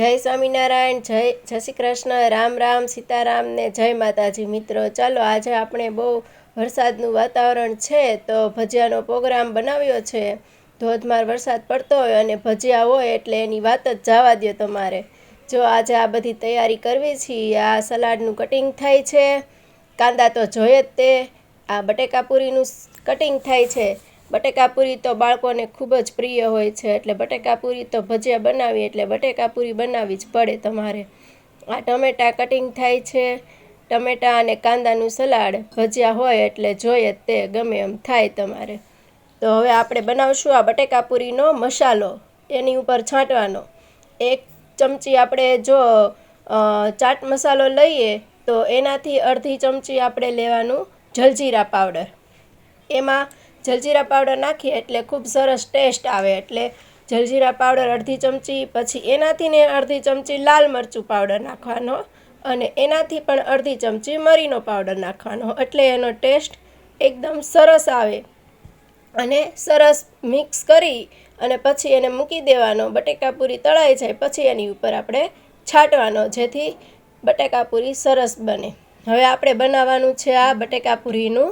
જય સ્વામિનારાયણ, જય જય શ્રી કૃષ્ણ, રામ રામ, સીતારામ ને જય માતાજી. મિત્રો, ચાલો આજે આપણે બહુ વરસાદનું વાતાવરણ છે તો ભજીયાનો પ્રોગ્રામ બનાવ્યો છે. ધોધમાર વરસાદ પડતો હોય અને ભજીયા હોય એટલે એની વાત જ જવા દો તમારે. જો આજે આ બધી તૈયારી કરવી છીએ આ સલાડનું કટિંગ થાય છે. કાંદા તો જોઈએ જ તે. આ બટેકાપુરીનું કટિંગ થાય છે. બટેકા પૂરી તો બાળકોને ખૂબ જ પ્રિય હોય છે, એટલે બટેકાપૂરી તો ભજીયા બનાવી એટલે બટેકાપૂરી બનાવવી જ પડે તમારે. આ ટમેટાં કટિંગ થાય છે, ટમેટાં અને કાંદાનું સલાડ ભજીયા હોય એટલે જોઈએ તે, ગમે એમ થાય તમારે. તો હવે આપણે બનાવશું આ બટેકાપૂરીનો મસાલો, એની ઉપર છાંટવાનો. એક ચમચી આપણે જો ચાટ મસાલો લઈએ, તો એનાથી અડધી ચમચી આપણે લેવાનું જલજીરા પાવડર. એમાં જલજીરા પાવડર નાખીએ એટલે ખૂબ સરસ ટેસ્ટ આવે એટલે જલજીરા પાવડર અડધી ચમચી, પછી એનાથી ને અડધી ચમચી લાલ મરચું પાવડર નાખવાનો અને એનાથી પણ અડધી ચમચી મરીનો પાવડર નાખવાનો એટલે એનો ટેસ્ટ એકદમ સરસ આવે. અને સરસ મિક્સ કરી અને પછી એને મૂકી દેવાનો. બટેકાપૂરી તળાઈ જાય પછી એની ઉપર આપણે છાંટવાનો, જેથી બટેકાપૂરી સરસ બને. હવે આપણે બનાવવાનું છે આ બટેકાપૂરીનું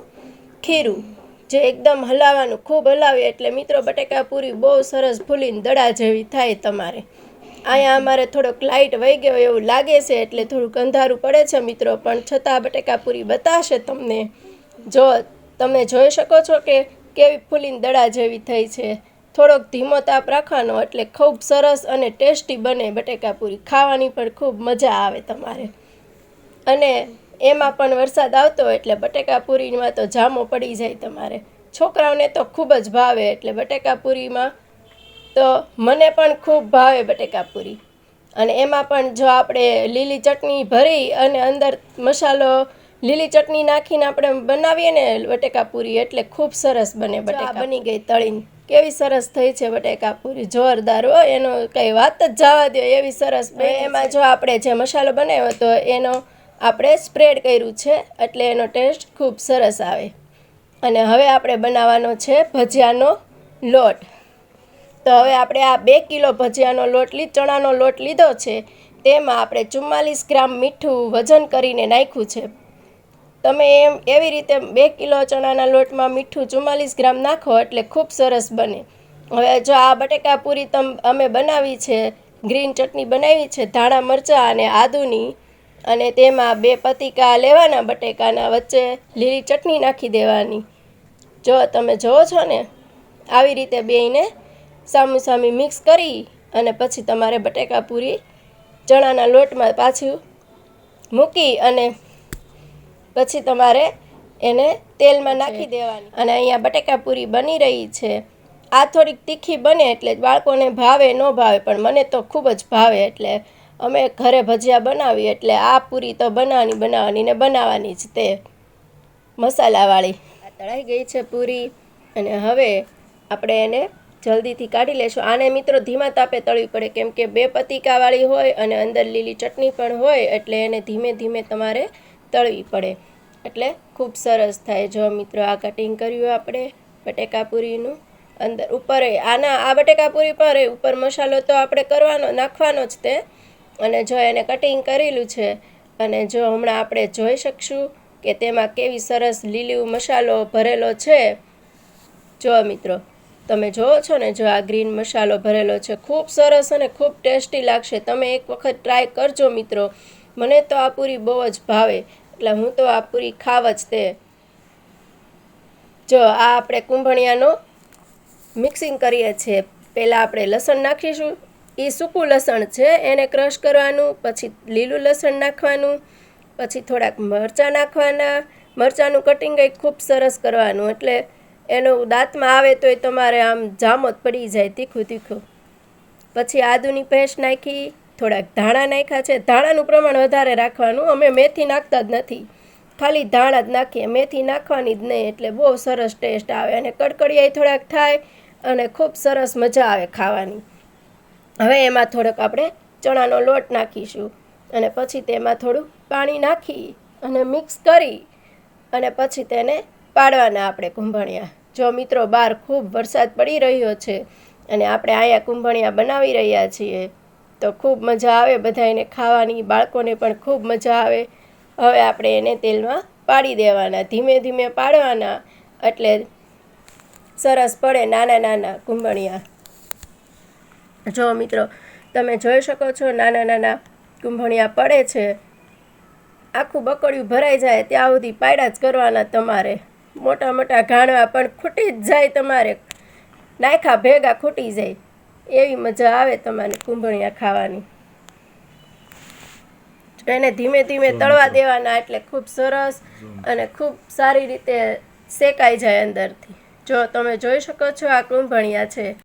ખીરું. જે એકદમ હલાવવાનું ખૂબ હલાવીએ એટલે મિત્રો બટેકા પૂરી બહુ સરસ ફૂલીને દડા જેવી થાય તમારે. અહીંયા અમારે થોડોક લાઇટ વહી ગયો એવું લાગે છે એટલે થોડુંક અંધારું પડે છે મિત્રો, પણ છતાં બટેકા પૂરી બતાવશે તમને. જો તમે જોઈ શકો છો કે કેવી ફૂલીને દડા જેવી થઈ છે. થોડોક ધીમો તાપ રાખવાનો એટલે ખૂબ સરસ અને ટેસ્ટી બને બટેકા પૂરી. ખાવાની પણ ખૂબ મજા આવે તમારે. અને એમાં પણ વરસાદ આવતો હોય એટલે બટેકા પૂરીમાં તો જામો પડી જાય તમારે. છોકરાઓને તો ખૂબ જ ભાવે એટલે બટેકા પૂરીમાં તો મને પણ ખૂબ ભાવે બટેકા પૂરી અને એમાં પણ જો આપણે લીલી ચટણી ભરી અને અંદર મસાલો લીલી ચટણી નાખીને આપણે બનાવીએ ને બટેકા પૂરી એટલે ખૂબ સરસ બને બટેકા. બની ગઈ તળીને કેવી સરસ થઈ છે બટેકા પૂરી જોરદાર હો એનો કંઈ વાત જ જવા દો એવી સરસ એમાં જો આપણે જે મસાલો બનાવ્યો તો એનો આપણે સ્પ્રેડ કર્યું છે એટલે એનો ટેસ્ટ ખૂબ સરસ આવે. અને હવે આપણે બનાવવાનો છે ભજીયાનો લોટ. તો હવે આપણે આ બે કિલો ભજીયાનો લોટ લી, ચણાનો લોટ લીધો છે, તેમાં આપણે ચુમ્માલીસ ગ્રામ મીઠું વજન કરીને નાખ્યું છે. તમે એમ, એવી રીતે બે કિલો ચણાના લોટમાં મીઠું ચુમ્માલીસ ગ્રામ નાખો એટલે ખૂબ સરસ બને. હવે જો આ બટેકા પૂરી તમ, અમે બનાવી છે, ગ્રીન ચટણી બનાવી છે, ધાણા મરચાં અને આદુની અને તેમાં બે પતિકા લેવાના બટેકાના વચ્ચે લીલી ચટણી નાખી દેવાની. જો તમે જોવો છો ને આવી રીતે બેયને સામી સામી મિક્સ કરી અને પછી તમારે બટેકા પૂરી ચણાના લોટમાં પાછું મૂકી અને પછી તમારે એને તેલમાં નાખી દેવાની. અને અહીંયા બટેકા પૂરી બની રહી છે. આ થોડીક તીખી બને એટલે બાળકોને ભાવે ન ભાવે પણ મને તો ખૂબ જ ભાવે એટલે અમે ઘરે ભજીયા બનાવી એટલે આ પૂરી તો બનાવવાની બનાવવાની ને બનાવવાની જ તે મસાલાવાળી. તળાઈ ગઈ છે પૂરી અને હવે આપણે એને જલ્દીથી કાઢી લેશું. આને મિત્રો ધીમા તાપે તળવી પડે, કેમ કે બે પતિકાવાળી હોય અને અંદર લીલી ચટણી પણ હોય એટલે એને ધીમે ધીમે તમારે તળવી પડે. એટલે ખૂબ સરસ થાય. જો મિત્રો આ કટિંગ કર્યું આપણે બટેકા પૂરીનું અંદર ઉપર, આના આ બટેકાપુરી પર ઉપર મસાલો તો આપણે કરવાનો, નાખવાનો જ તે અને જો એને કટિંગ કરેલું છે, અને જો હમણાં આપણે જોઈ શકશું કે તેમાં કેવી સરસ લીલી મસાલો ભરેલો છે. જો મિત્રો, તમે જુઓ છો ને, જો આ ગ્રીન મસાલો ભરેલો છે, ખૂબ સરસ અને ખૂબ ટેસ્ટી લાગશે. તમે એક વખત ટ્રાય કરજો મિત્રો, મને તો આ પૂરી બહુ જ ભાવે, એટલે હું તો આ પૂરી ખાવ જ તે. જો આ આપણે કુંભણિયાનો મિક્સિંગ કરીએ છીએ. પહેલાં આપણે લસણ નાખીશું એ સૂકું લસણ છે, એને ક્રશ કરવાનું, પછી લીલું લસણ નાખવાનું, પછી થોડાક મરચાં નાખવાના. મરચાંનું કટિંગ એ ખૂબ સરસ કરવાનું, એટલે એનો દાંતમાં આવે તોય તમારે આમ જામો જ પડી જાય તીખું તીખું. પછી આદુની પેસ્ટ નાખી, થોડાક ધાણા નાખ્યા છે. ધાણાનું પ્રમાણ વધારે રાખવાનું, અમે મેથી નાખતા જ નથી. ખાલી ધાણા જ નાખીએ, મેથી નાખવાની જ નહીં, એટલે બહુ સરસ ટેસ્ટ આવે. અને કડકડિયાઈ થોડાક થાય, અને ખૂબ સરસ મજા આવે ખાવાની. હવે એમાં થોડોક આપણે ચણાનો લોટ નાખીશું અને પછી તેમાં થોડું પાણી નાખી અને મિક્સ કરી અને પછી તેને પાડવાના આપણે કુંભણિયા. જો મિત્રો બહાર ખૂબ વરસાદ પડી રહ્યો છે અને આપણે અહીંયા કુંભણિયા બનાવી રહ્યા છીએ, તો ખૂબ મજા આવે બધાને ખાવાની, બાળકોને પણ ખૂબ મજા આવે. હવે આપણે એને તેલમાં પાડી દેવાના, ધીમે ધીમે પાડવાના એટલે સરસ પડે નાના નાના કુંભણિયા. જો મિત્રો તમે જોઈ શકો છો નાના નાના કુંભણિયા પડે છે. આખું બકડિયું ભરાઈ જાય ત્યાં સુધી પાયડા જ કરવાના તમારે. મોટા મોટા ઘાણવા પણ ખૂટી જ જાય તમારે. નાયખા ભેગા ખૂટી જાય. એવી મજા આવે તમારે કુંભણિયા ખાવાની. એને ધીમે ધીમે તળવા દેવાના એટલે ખૂબ સરસ અને ખૂબ સારી રીતે શેકાઈ જાય અંદરથી. જો તમે જોઈ શકો છો આ કુંભણિયા છે.